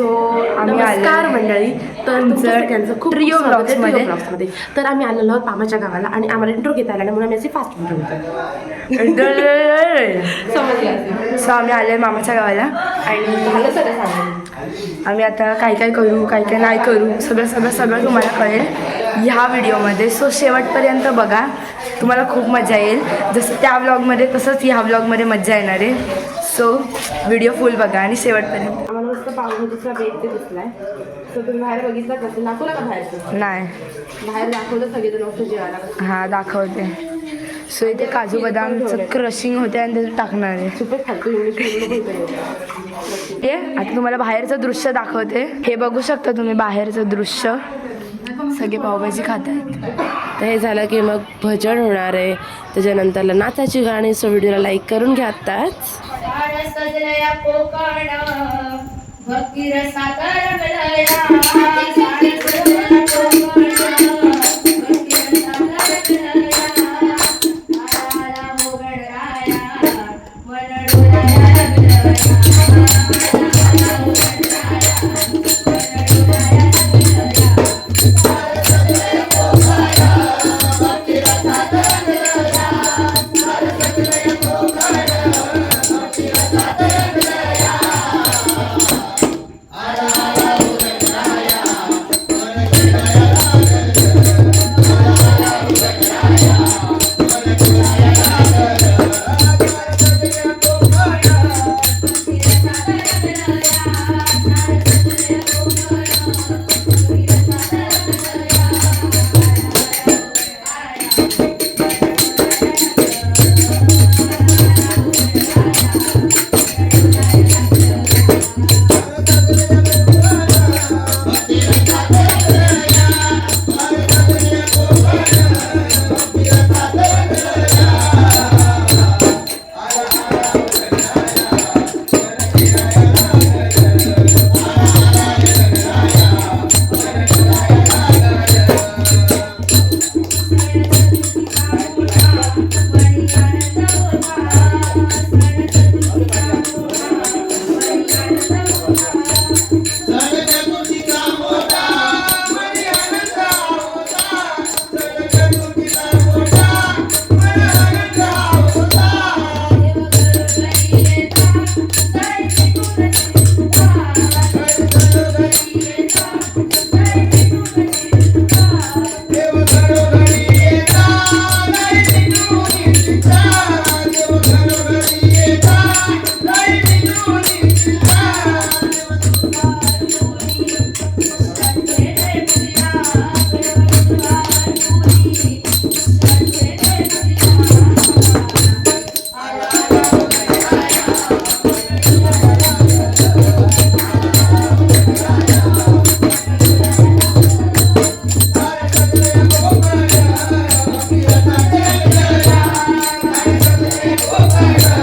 So आम्ही आलो मंडळी. तर तुमचं सगळ्यांचं खूप Trio खूप स्वागत आहे Vlogs मध्ये. Trio Vlogs मध्ये तर आम्ही आलेलो आहोत मामाच्या गावाला आणि आम्हाला इंट्रो घेता आला म्हणून आम्ही असे फास्ट समजलं सो आम्ही आलो आहे मामाच्या गावाला. आणि आम्ही आता काय काय करू काय काय नाही करू सगळं सगळं सगळं तुम्हाला कळेल ह्या व्हिडिओमध्ये. सो शेवटपर्यंत बघा तुम्हाला खूप मजा येईल. जसं त्या व्लॉगमध्ये तसंच ह्या व्लॉगमध्ये मजा येणार आहे. सो व्हिडिओ फुल बघा आणि शेवटपर्यंत. आम्हाला मस्त पावभाजीचा बेट ते दिसलाय. तुम्ही बाहेर बघितला कसं दाखवला का बाहेरचं नाही. बाहेर दाखवलं सगळेजण जेवायला. हां दाखवते. सो इथे काजू बदामचं क्रशिंग होते आणि ते टाकणार आहे. हे आता तुम्हाला बाहेरचं दृश्य दाखवते. हे बघू शकता तुम्ही बाहेरचं दृश्य. सगळे पावभाजी खात आहेत तर हे झालं की मग भजन होणार आहे. त्याच्यानंतरला नाचाची गाणी सो व्हिडिओला लाईक करून घ्या आत्ताच. झाड सजलया कोकण भक्तिरसा तरंगलया झाड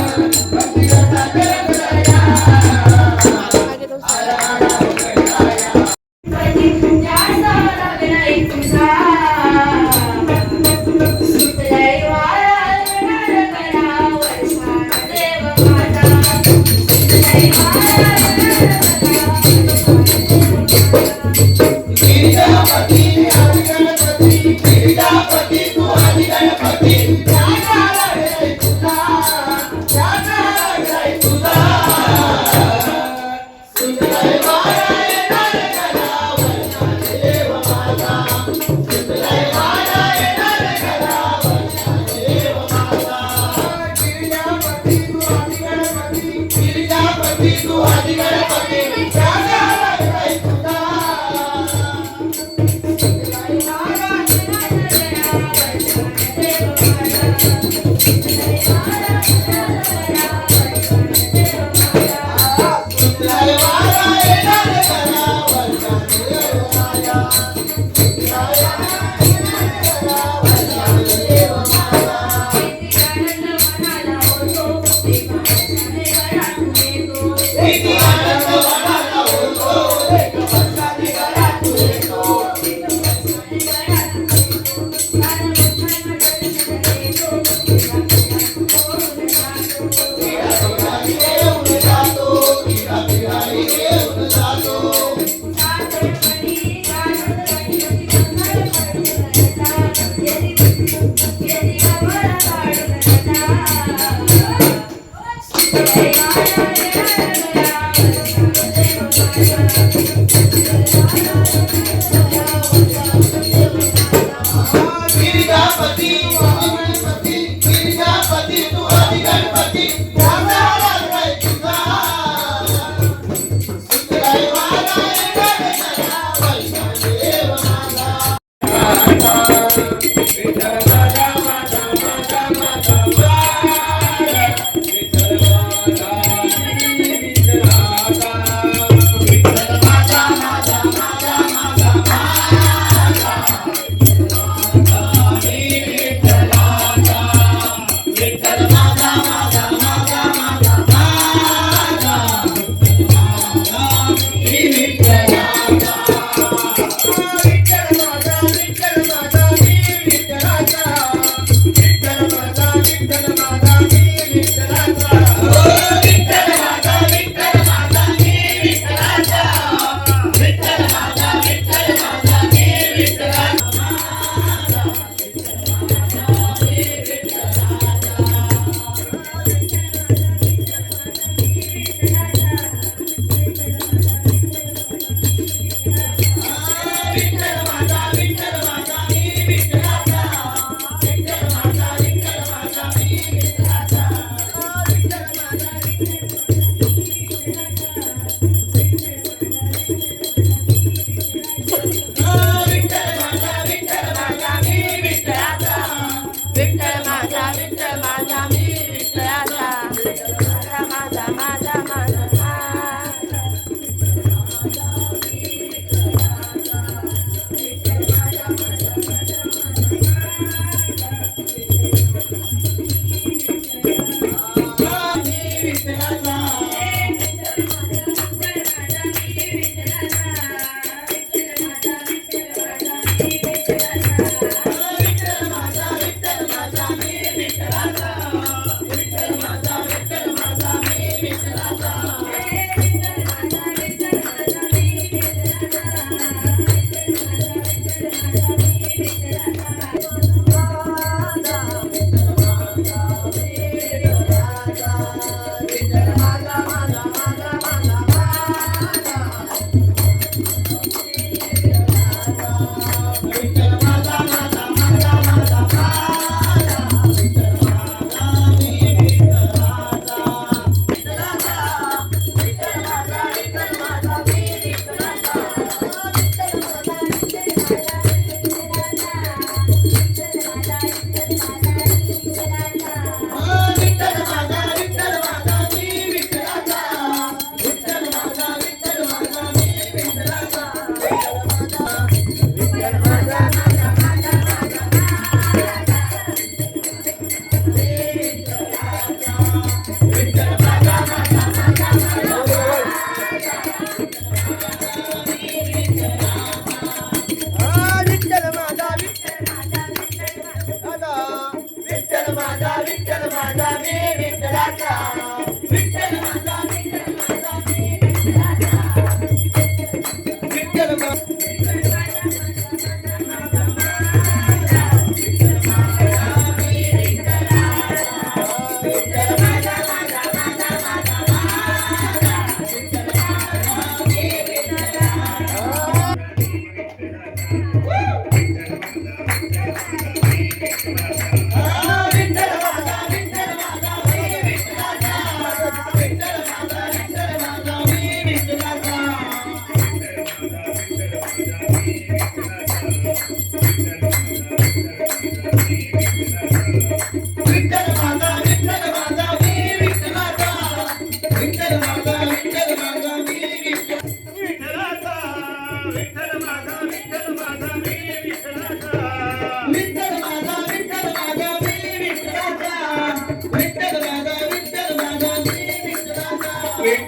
Thank you.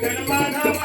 जन्मा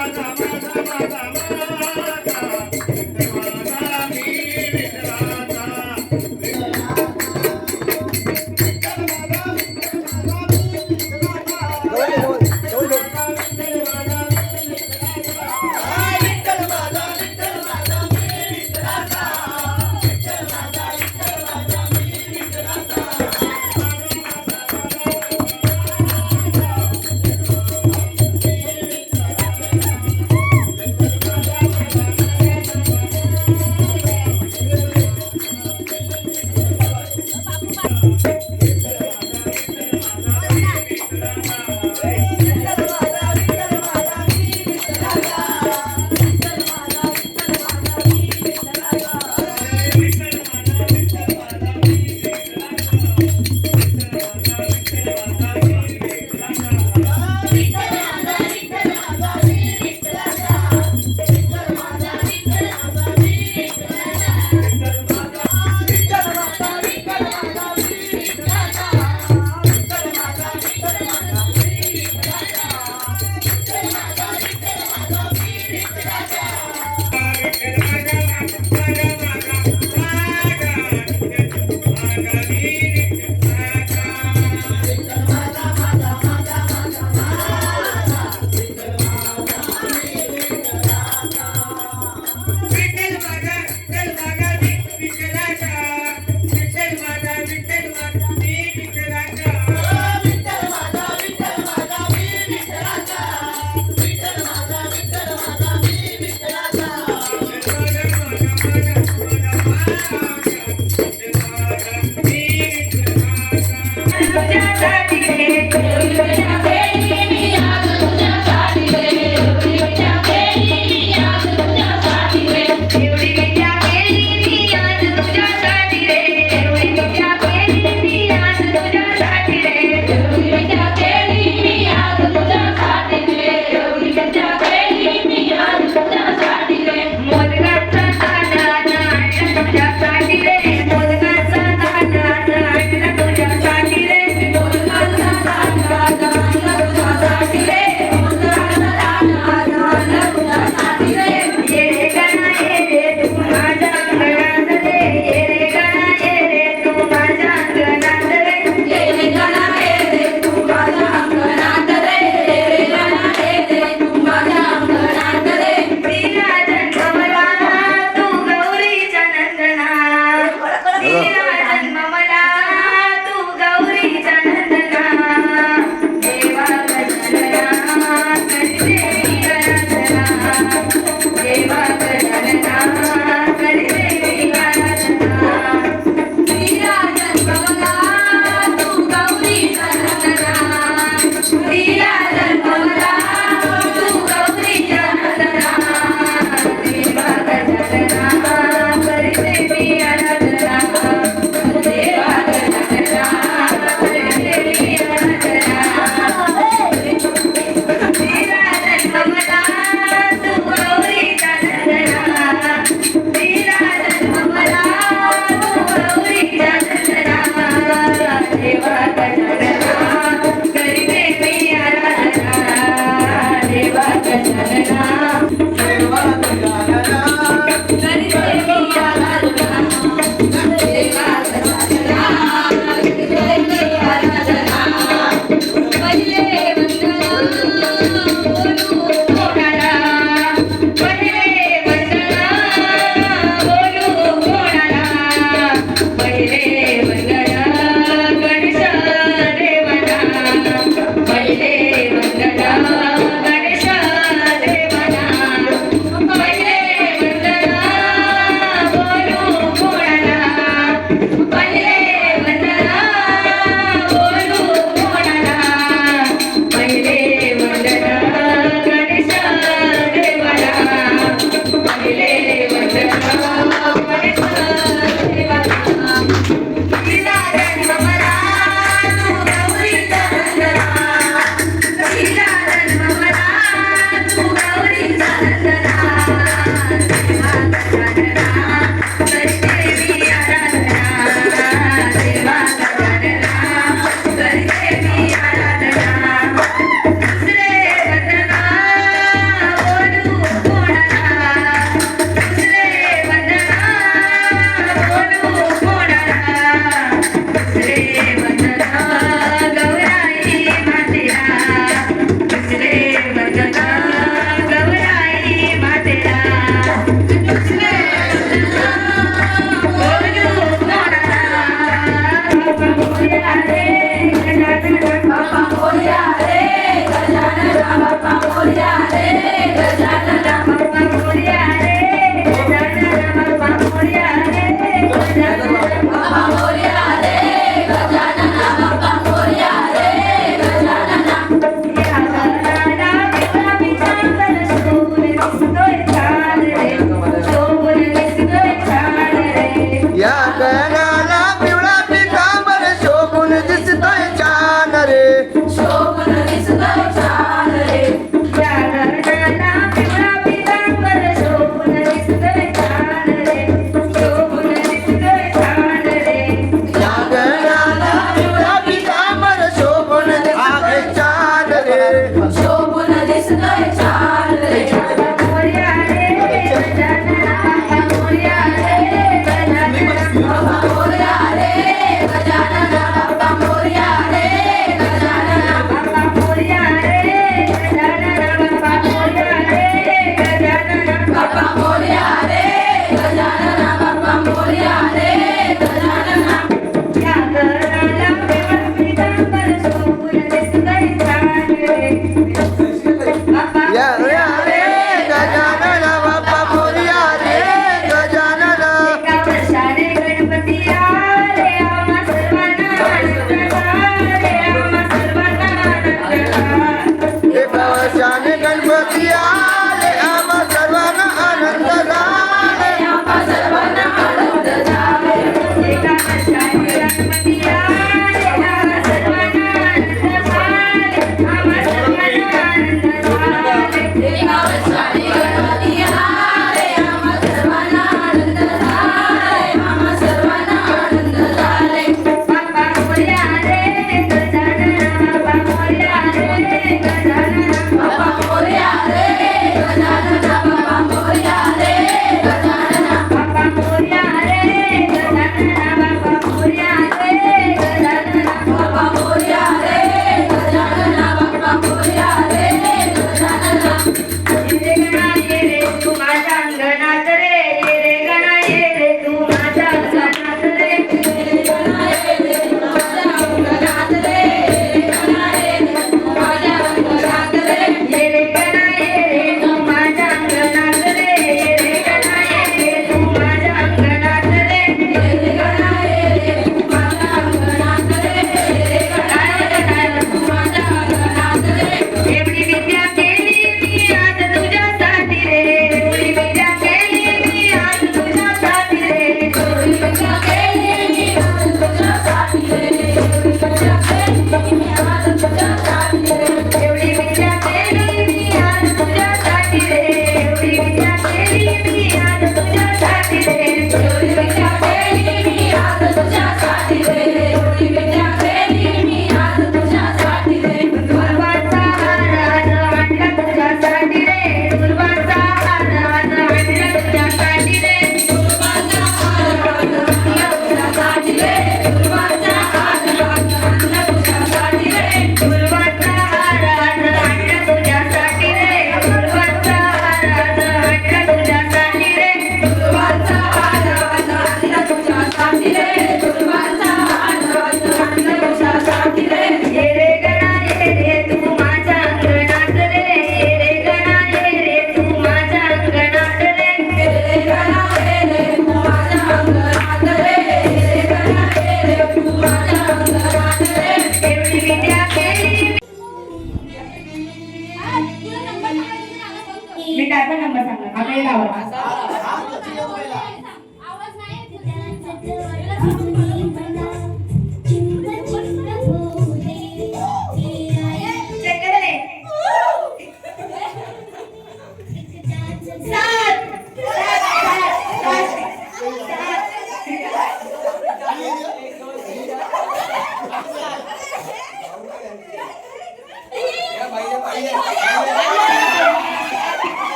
கேட்டாக்க நம்ம சங்கம் அவையதான் வரும்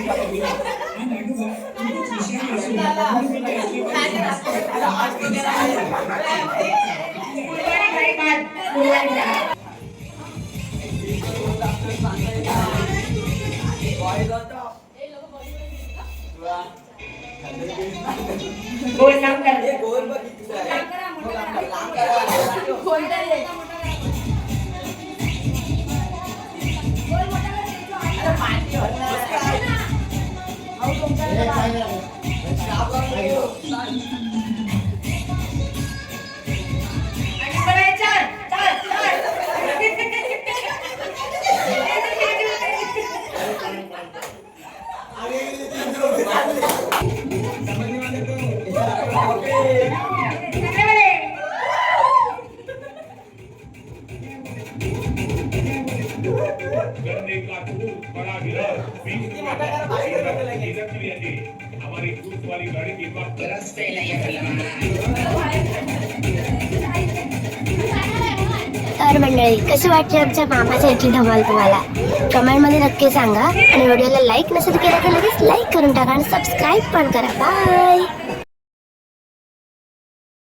Ben de कशी वाटली आमच्या मामाच्या इथली धमाल तुम्हाला. कमेंटमध्ये नक्की सांगा. आणि व्हिडिओला लाईक नसेल केला तर लगेच लाईक करून टाका आणि सबस्क्राईब पण करा. बाय